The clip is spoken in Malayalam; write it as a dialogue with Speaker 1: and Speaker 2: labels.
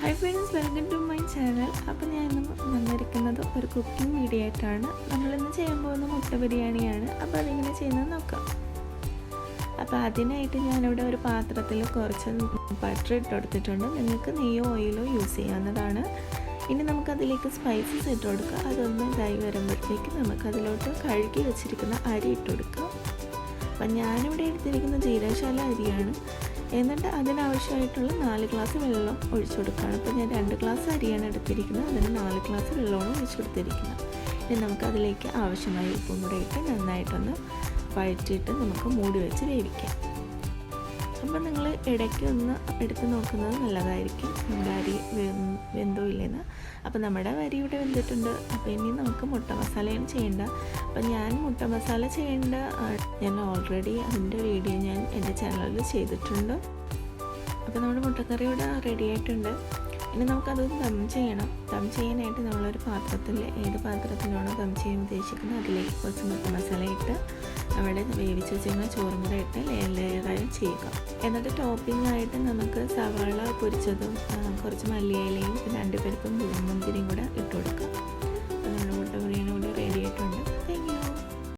Speaker 1: Hi friends welcome to my channel അപ്പോൾ ഞാൻ ഇന്ന് വന്നിരിക്കുന്നത് ഒരു കുക്കിംഗ് വീഡിയോ ആയിട്ടാണ്. നമ്മളിന്ന് ചെയ്യാൻ പോകുന്ന മുട്ട ബിരിയാണിയാണ്. അപ്പോൾ അതെങ്ങനെ ചെയ്യുന്നത് നോക്കാം. അപ്പോൾ അതിനായിട്ട് ഞാനിവിടെ ഒരു പാത്രത്തിൽ കുറച്ച് ബട്ടർ ഇട്ട് കൊടുത്തിട്ടുണ്ട്. നിങ്ങൾക്ക് നെയ്യോ ഓയിലോ യൂസ് ചെയ്യാവുന്നതാണ്. ഇനി നമുക്കതിലേക്ക് സ്പൈസസ് ഇട്ട് കൊടുക്കുക അതൊന്ന് ഇതായി വരുമ്പോഴത്തേക്ക് നമുക്കതിലോട്ട് കഴുകി വെച്ചിരിക്കുന്ന അരി ഇട്ട് കൊടുക്കാം. അപ്പം ഞാനിവിടെ എടുത്തിരിക്കുന്ന ജീരശാല അരിയാണ്. എന്നിട്ട് അതിനാവശ്യമായിട്ടുള്ള നാല് ഗ്ലാസ് വെള്ളം ഒഴിച്ചു കൊടുക്കുകയാണ്. അപ്പോൾ ഞാൻ രണ്ട് ഗ്ലാസ് അരിയാണ് എടുത്തിരിക്കുന്നത്. അതിന് നാല് ഗ്ലാസ് വെള്ളമാണ് ഒഴിച്ചു കൊടുത്തിരിക്കുന്നത്. ഇനി നമുക്കതിലേക്ക് ആവശ്യമായ ഉപ്പും കൂടെ ഇട്ട് നന്നായിട്ടൊന്ന് വഴറ്റിയിട്ട് നമുക്ക് മൂടി വെച്ച് വേവിക്കാം. അപ്പോൾ നിങ്ങൾ ഇടയ്ക്ക് ഒന്ന് എടുത്ത് നോക്കുന്നത് നല്ലതായിരിക്കും. നമ്മുടെ അരി വെന്തോ ഇല്ലെന്ന്. അപ്പോൾ നമ്മുടെ വരി ഇവിടെ വെന്തിട്ടുണ്ട്. അപ്പോൾ ഇനി നമുക്ക് മുട്ട മസാലയും ചെയ്യേണ്ട. അപ്പോൾ ഞാൻ മുട്ട മസാല ചെയ്യേണ്ട. ഞാൻ ഓൾറെഡി അതിന്റെ വീഡിയോ ഞാൻ എന്റെ ചാനലിൽ ചെയ്തിട്ടുണ്ട്. അപ്പോൾ നമ്മുടെ മുട്ടക്കറി ഇവിടെ റെഡി ആയിട്ടുണ്ട്. ഇനി നമുക്കത് ദം ചെയ്യണം. ദം ചെയ്യാനായിട്ട് നമ്മളൊരു പാത്രത്തിൽ ഏത് പാത്രത്തിലാണോ ദം ചെയ്യാൻ ഉദ്ദേശിക്കുന്നത് അതിലേക്ക് കുറച്ച് മുട്ട മസാല അവിടെ വേവിച്ച് വെച്ചിരുന്ന ചോറും കൂടെ ഇട്ട് ലെയർ ലെയറായി ചെയ്യുക. എന്നിട്ട് ടോപ്പിംഗ് ആയിട്ട് നമുക്ക് സവാള പൊരിച്ചതും കുറച്ച് മല്ലിയിലയും പിന്നെ അണ്ടിപ്പരിപ്പും മുന്തിരിയും കൂടെ